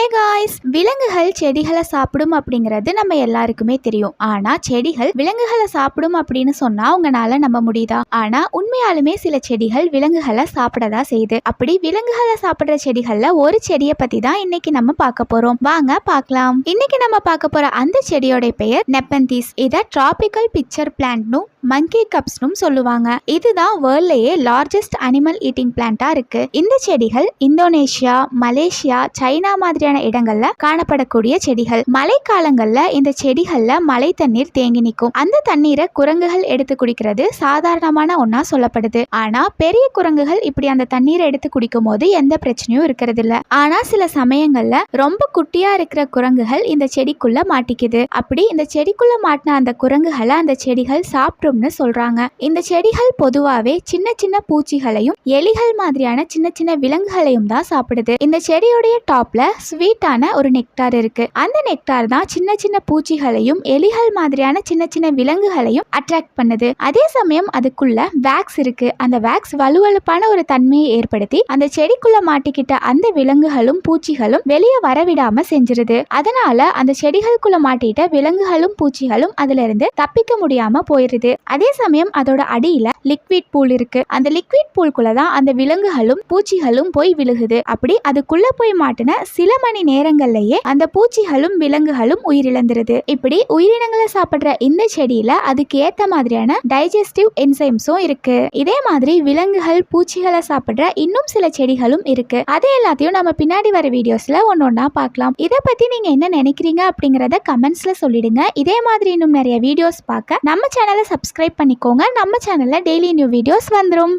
Hey guys விலங்குகள் செடிகளை சாப்பிடும் அப்படிங்கிறது நம்ம எல்லாருக்குமே தெரியும். ஆனா செடிகள் விலங்குகளை சாப்பிடும் அப்படின்னு சொன்னா உங்களால நம்ப முடியுதா? ஆனா உண்மையாலுமே சில செடிகள் விலங்குகளை சாப்பிடதா செய்யுது. அப்படி விலங்குகளை சாப்பிடுற செடிகள்ல ஒரு செடியை பத்தி தான் இன்னைக்கு நம்ம பார்க்க போறோம். வாங்க பார்க்கலாம். இன்னைக்கு நம்ம பார்க்க போற அந்த செடியோட பெயர் நெப்பந்தீஸ். இதை டிராபிக்கல் பிக்சர் பிளான்ட்னும் மங்கி கப்ஸ்னும் சொல்லுவாங்க. இதுதான் வேர்ல்ட்லயே லார்ஜஸ்ட் அனிமல் ஈட்டிங் பிளான்ட்டா இருக்கு. இந்த செடிகள் இந்தோனேஷியா மலேசியா சைனா மாதிரியான இடங்கள்ல காணப்படக்கூடிய செடிகள். மழைக்காலங்கள்ல இந்த செடிகள்ல மழை தண்ணீர் தேங்கி நிற்கும். அந்த தண்ணீரை குரங்குகள் எடுத்து குடிக்கிறது சாதாரணமான ஒன்றா சொல்லப்படுது. ஆனா பெரிய குரங்குகள் இப்படி அந்த தண்ணீரை எடுத்து குடிக்கும் போது எந்த பிரச்சனையும் இருக்கிறது இல்ல ஆனா சில சமயங்கள்ல ரொம்ப குட்டியா இருக்கிற குரங்குகள் இந்த செடிக்குள்ள மாட்டிக்குது. அப்படி இந்த செடிக்குள்ள மாட்டின அந்த குரங்குகளை அந்த செடிகள் சாப்பிடும்னு சொல்றாங்க. இந்த செடிகள் பொதுவாவே சின்ன சின்ன பூச்சிகளையும் எலிகள் மாதிரியான சின்ன சின்ன விலங்குகளையும் தான் சாப்பிடுது. இந்த செடியுடைய டாப்ல ஸ்வீட்டான ஒரு நெக்டார் இருக்கு. அந்த நெக்டார் தான் சின்ன சின்ன பூச்சிகளையும் எலிகள் மாதிரியான சின்ன சின்ன விலங்குகளையும் அட்ராக்ட் பண்ணுது. அதே சமயம் அதுக்குள்ள வேக்ஸ் இருக்கு. அந்த வேக்ஸ் வலுவழுப்பான ஒரு தன்மையை ஏற்படுத்தி அந்த செடிக்குள்ள மாட்டிக்கிட்ட அந்த விலங்குகளும் பூச்சிகளும் வெளியே வரவிடாம செஞ்சிருது. அதனால அந்த செடிகளுக்குள்ள மாட்டிட்ட விலங்குகளும் பூச்சிகளும் அதுல இருந்து தப்பிக்க முடியாம போயிருது. அதே சமயம் அதோட அடியில லிக்விட் பூல் இருக்கு. அந்த லிக்விட் பூல்குள்ள தான் அந்த விலங்குகளும் பூச்சிகளும் போய் விழுகுது. அப்படி அதுக்குள்ள போய் மாட்டின சில மணி நேரங்கள்லயே அந்த பூச்சிகளும் விலங்குகளும் உயிரிழந்துருது. இப்படி உயிரினங்களை சாப்பிடுற இந்த செடியில அதுக்கு ஏத்த மாதிரியான டைஜஸ்டிவ் என்சைம்ஸும் இருக்கு. இதே மாதிரி விலங்குகள் பூச்சிகளை சாப்பிடுற இன்னும் சில செடிகளும் இருக்கு. அது எல்லாத்தையும் நம்ம பின்னாடி வர வீடியோஸ்ல ஒன்னொன்னா பார்க்கலாம். இதை பத்தி நீங்க என்ன நினைக்கிறீங்க அப்படிங்கறத கமெண்ட்ஸ்ல சொல்லிடுங்க. இதே மாதிரி இன்னும் நிறைய வீடியோஸ் பார்க்க நம்ம சேனலை சப்ஸ்கிரைப் பண்ணிக்கோங்க. நம்ம சேனலில் டெய்லி நியூ வீடியோஸ் வந்துடும்